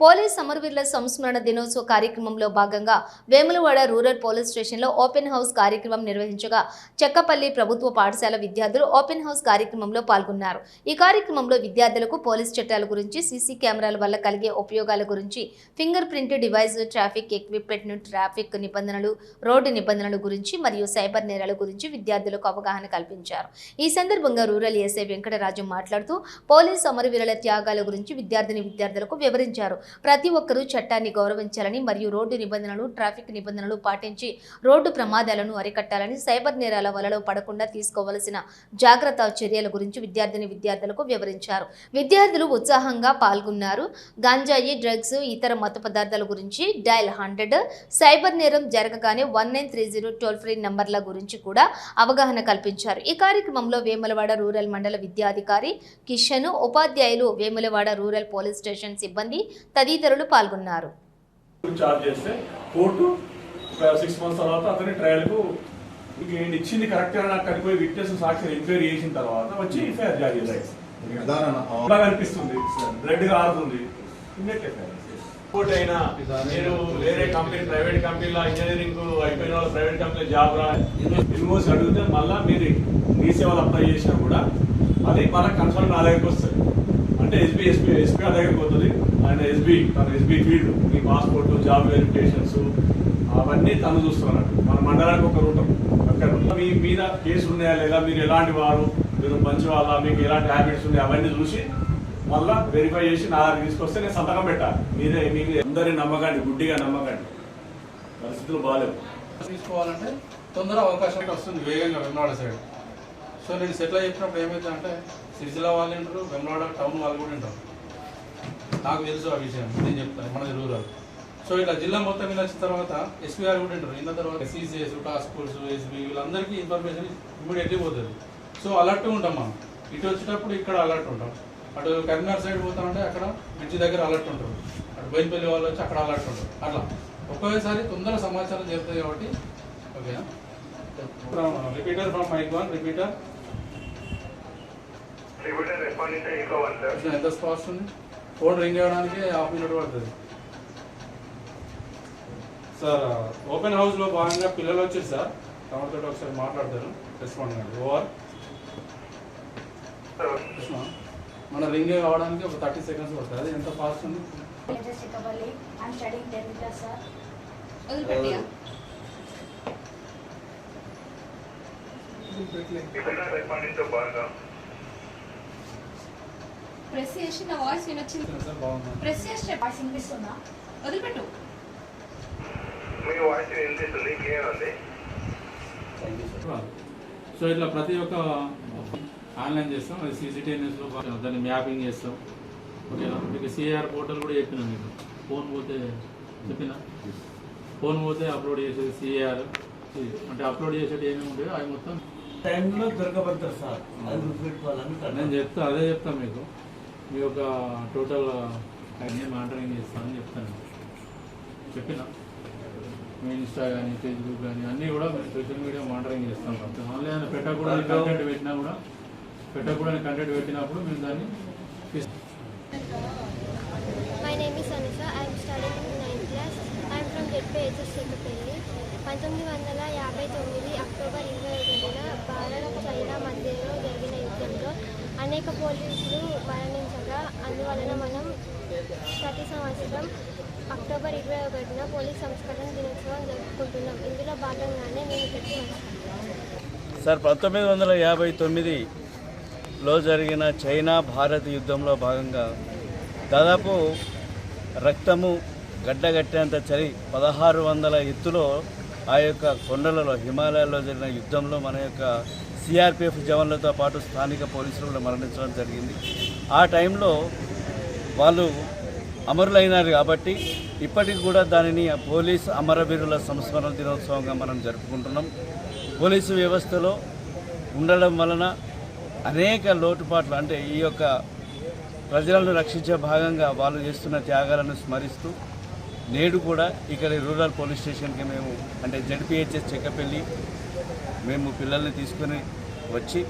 Police సమరవీరుల సంస్మరణ దినోత్సవ కార్యక్రమంలో భాగంగా వేములవాడ రూరల్ పోలీస్ స్టేషన్లో ఓపెన్ హౌస్ కార్యక్రమం నిర్వహించగా చెక్కపల్లి ప్రభుత్వ పాఠశాల విద్యార్థులు ఓపెన్ హౌస్ కార్యక్రమంలో పాల్గొన్నారు. ఈ కార్యక్రమంలో విద్యార్థులకు పోలీస్ చట్టాల గురించి సీసీ కెమెరాల వల్ల కలిగే ఉపయోగాల గురించి finger print device traffic equipment traffic నిబంధనలు రోడ్డు నిబంధనల గురించి మరియు సైబర్ నేరాల గురించి విద్యార్థులకు అవగాహన కల్పించారు. ఈ సందర్భంగా రూరల్ ఎస్ఐ వెంకటరాజు మాట్లాడుతూ పోలీస్ అమరవీరుల త్యాగాల గురించి విద్యార్థిని విద్యార్థులకు వివరించారు. ప్రతి ఒక్కరూ చట్టాన్ని గౌరవించాలని మరియు రోడ్డు నిబంధనలు ట్రాఫిక్ నిబంధనలు పాటించి రోడ్డు ప్రమాదాలను అరికట్టాలని సైబర్ నేరాల వలలో పడకుండా తీసుకోవలసిన జాగ్రత్త చర్యల గురించి విద్యార్థిని విద్యార్థులకు వివరించారు. విద్యార్థులు ఉత్సాహంగా పాల్గొన్నారు. గాంజాయి డ్రగ్స్ ఇతర మత పదార్థాల గురించి డైల్ హండ్రెడ్ సైబర్ నేరం జరగగానే one nine three zero toll free నంబర్ల గురించి కూడా అవగాహన కల్పించారు. ఈ కార్యక్రమంలో వేములవాడ రూరల్ మండల విద్యాధికారి కిషన్ ఉపాధ్యాయులు వేములవాడ రూరల్ పోలీస్ స్టేషన్ సిబ్బంది తదితరులు పాల్గొన్నారు. సిక్స్ మంత్స్ తర్వాత అతని ట్రయల్కు ఈయన ఇచ్చింది కరెక్ట్ అని నాకు కనిపోయి విట్నెస్ సాక్షి ఎంక్వైరీ చేసిన తర్వాత వచ్చి ఎఫ్ఐఆర్ జారీ అయినా వేరే కంపెనీ ప్రైవేట్ కంపెనీలో ఇంజనీరింగ్ అయిపోయిన వాళ్ళు ప్రైవేట్ కంపెనీ జాబ్ రా? ఇన్వోస్ అడిగితే మళ్ళీ మీరు మీ సేవలు అప్లై చేసినా కూడా అది నా దగ్గరికి వస్తుంది. అంటే ఎస్బీ ఎస్పీ ఎస్పీ గారి దగ్గరికి పోతుంది. ఆయన ఎస్బీ తన ఎస్బీ ఫీల్డ్ మీ పాస్పోర్ట్ జాబ్ వెరిఫికేషన్స్ అవన్నీ తను చూస్తున్నాడు. మన మండలానికి ఒక రూటం అక్కడ మీ మీద కేసు ఉన్నాయా లేదా? మీరు ఎలాంటి వారు? మీరు మంచి వాళ్ళ మీకు ఎలాంటి హ్యాబిట్స్ ఉన్నాయి? అవన్నీ చూసి మళ్ళా వెరిఫై చేసి నా తీసుకొస్తే నేను సంతకం పెట్టాలి మీరే మీకు. అందరి నమ్మకండి గుడ్డిగా నమ్మకండి. పరిస్థితులు బాగాలేవు తీసుకోవాలంటే తొందర అవకాశం వస్తుంది వేగంగా వెమ్లాడ సైడ్ సో నేను సెటిల్ చెప్పినప్పుడు ఏమైతే అంటే సిరిసిల్ల వాళ్ళు ఉంటారు వెమ్లాడ టౌన్ వాళ్ళు కూడా ఉంటారు. నాకు తెలుసు ఆ విషయం. నేను చెప్తాను. మనది రూరల్ సో ఇట్లా జిల్లా మొత్తం మీద వచ్చిన తర్వాత ఎస్పీఆర్ కూడా ఉంటారు. ఇన్న తర్వాత సీసీఎస్ టాస్క్ ఫోర్స్ ఎస్బీ వీళ్ళందరికీ ఇన్ఫర్మేషన్ ఇమీడియట్లీ పోతుంది. సో అలర్ట్ ఉంటాం మనం. ఇటు వచ్చేటప్పుడు ఇక్కడ అలర్ట్ ఉంటాం. అటు కరీంనగర్ సైడ్ పోతామంటే అక్కడ బ్రిడ్జి దగ్గర అలర్ట్ ఉంటారు అటు బోయినపల్లి వాళ్ళు వచ్చి అక్కడ అలర్ట్ ఉంటారు అట్లా. ఒకేసారి తొందర సమాచారం చేరుతుంది కాబట్టి ఓకేనా? Repeater from mike one repeater. ఎంత ఫాస్ట్ ఉంది ఫోన్ రింగ్ అవ్వడానికి హాఫ్ మినిట్ పడుతుంది. సార్ ఓపెన్ హౌస్లో భాగంగా పిల్లలు వచ్చారు సార్. తమతో ఒకసారి మాట్లాడతారు. రెస్పాండ్ కండి ఓవర్. మన రింగ్ కావడానికి ఒక థర్టీ సెకండ్స్ పడుతుంది. అది ఎంత ఫాస్ట్ ఉంది. I'm ప్రెస్ చేసి నా వాయిస్ వినొచ్చింది సార్ బాగుంది. ప్రెస్ చేసి చెప్పు వాయిస్ వినిపిస్తుందా? వదిలిపెట్టు. మీ వాయిస్ వినిపిస్తుంది క్లియర్ ఉంది. సో ఇట్లా ప్రతి ఒక్క ఆన్లైన్ చేస్తాం. అది సీసీటీవీలో దాన్ని మ్యాపింగ్ చేస్తాం. ఓకేనా మీకు సిఆర్ పోర్టల్ కూడా చెప్పిన మీకు? ఫోన్ పోతే చెప్పిన? ఫోన్ పోతే అప్లోడ్ చేసేది సిఆర్ అంటే అప్లోడ్ చేసేది ఏమేమి ఉంటాయో అవి మొత్తం టైంలో దొరకబడతారు సార్. నేను చెప్తా అదే చెప్తాను మీకు. మీ యొక్క టోటల్ అన్నీ మానిటరింగ్ చేస్తానని చెప్తాను. చెప్పిన? మీ ఇన్స్టా కానీ ఫేస్బుక్ కానీ అన్నీ కూడా మేము సోషల్ మీడియా మానిటరింగ్ చేస్తాం. ఆన్లైన్ పెట్టకూడని కంటెంట్ పెట్టినా కూడా పెట్టకూడని కంటెంట్ పెట్టినప్పుడు మేము దాన్ని తీస్- My name is Anisha. I am studying in ninth class. I am from ZPHS Chekkapalli పంతొమ్మిది వందల యాభై తొమ్మిది అక్టోబర్ ఇరవై ఒకటిన భారత్ చైనా మధ్యలో జరిగిన యుద్ధంలో అనేక పోలీసులు మరణించగా అందువలన మనం ప్రతి సంవత్సరం అక్టోబర్ ఇరవై ఒకటిన పోలీస్ సంస్కరణ దినోత్సవం జరుపుకుంటున్నాం. ఇందులో భాగంగానే నేను ఇక్కడికి సార్ పంతొమ్మిది వందల యాభై తొమ్మిదిలో జరిగిన చైనా భారత్ యుద్ధంలో భాగంగా దాదాపు రక్తము గడ్డగట్టేంత చలి పదహారు వందల ఎత్తులో ఆ యొక్క కొండలలో హిమాలయాల్లో జరిగిన యుద్ధంలో మన యొక్క సిఆర్పిఎఫ్ జవాన్లతో పాటు స్థానిక పోలీసులు కూడా మరణించడం జరిగింది. ఆ టైంలో వాళ్ళు అమరులైనారు కాబట్టి ఇప్పటికి కూడా దానిని పోలీస్ అమరవీరుల సంస్మరణ దినోత్సవంగా మనం జరుపుకుంటున్నాం. పోలీసు వ్యవస్థలో ఉండడం వలన అనేక లోటుపాట్లు అంటే ఈ యొక్క ప్రజలను రక్షించే భాగంగా వాళ్ళు చేస్తున్న త్యాగాలను స్మరిస్తూ నేడు కూడా ఇక్కడ రూరల్ పోలీస్ స్టేషన్కి మేము అంటే జడ్పిహెచ్ఎస్ చెక్కపల్లి మేము పిల్లల్ని తీసుకొని వచ్చి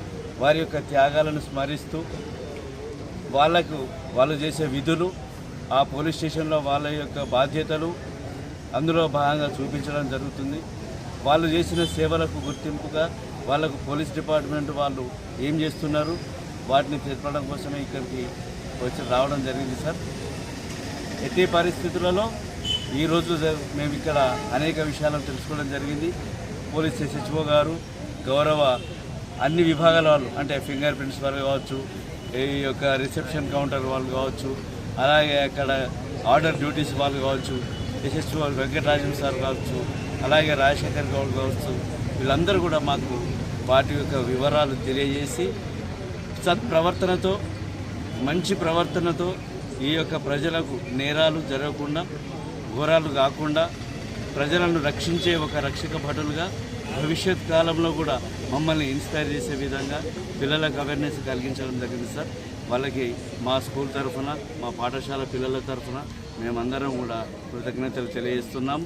వారి యొక్క త్యాగాలను స్మరిస్తూ వాళ్ళకు వాళ్ళు చేసే విధులు ఆ పోలీస్ స్టేషన్లో వాళ్ళ యొక్క బాధ్యతలు అందులో భాగంగా చూపించడం జరుగుతుంది. వాళ్ళు చేసిన సేవలకు గుర్తింపుగా వాళ్ళకు పోలీస్ డిపార్ట్మెంట్ వాళ్ళు ఏం చేస్తున్నారు వాటిని తెలపడం కోసమే ఇక్కడికి వచ్చి రావడం జరిగింది సార్. ఎట్టి పరిస్థితులలో ఈరోజు మేము ఇక్కడ అనేక విషయాలను తెలుసుకోవడం జరిగింది. పోలీస్ ఎస్హెచ్ఓ గారు గౌరవ అన్ని విభాగాల వాళ్ళు అంటే ఫింగర్ ప్రింట్స్ వాళ్ళు కావచ్చు ఈ యొక్క రిసెప్షన్ కౌంటర్ వాళ్ళు కావచ్చు అలాగే అక్కడ ఆర్డర్ డ్యూటీస్ వాళ్ళు కావచ్చు ఎస్హెచ్ఓ వెంకటరాజన్ సార్ కావచ్చు అలాగే రాజశేఖర్ గౌడ్ కావచ్చు వీళ్ళందరూ కూడా మాకు వాటి యొక్క వివరాలు తెలియజేసి సత్ప్రవర్తనతో మంచి ప్రవర్తనతో ఈ యొక్క ప్రజలకు నేరాలు జరగకుండా ఘోరాలు కాకుండా ప్రజలను రక్షించే ఒక రక్షక భటులుగా భవిష్యత్ కాలంలో కూడా మమ్మల్ని ఇన్స్పైర్ చేసే విధంగా పిల్లలకు అవేర్నెస్ కలిగించడం జరిగింది సార్. వాళ్ళకి మా స్కూల్ తరఫున మా పాఠశాల పిల్లల తరఫున మేమందరం కూడా కృతజ్ఞతలు తెలియజేస్తున్నాం.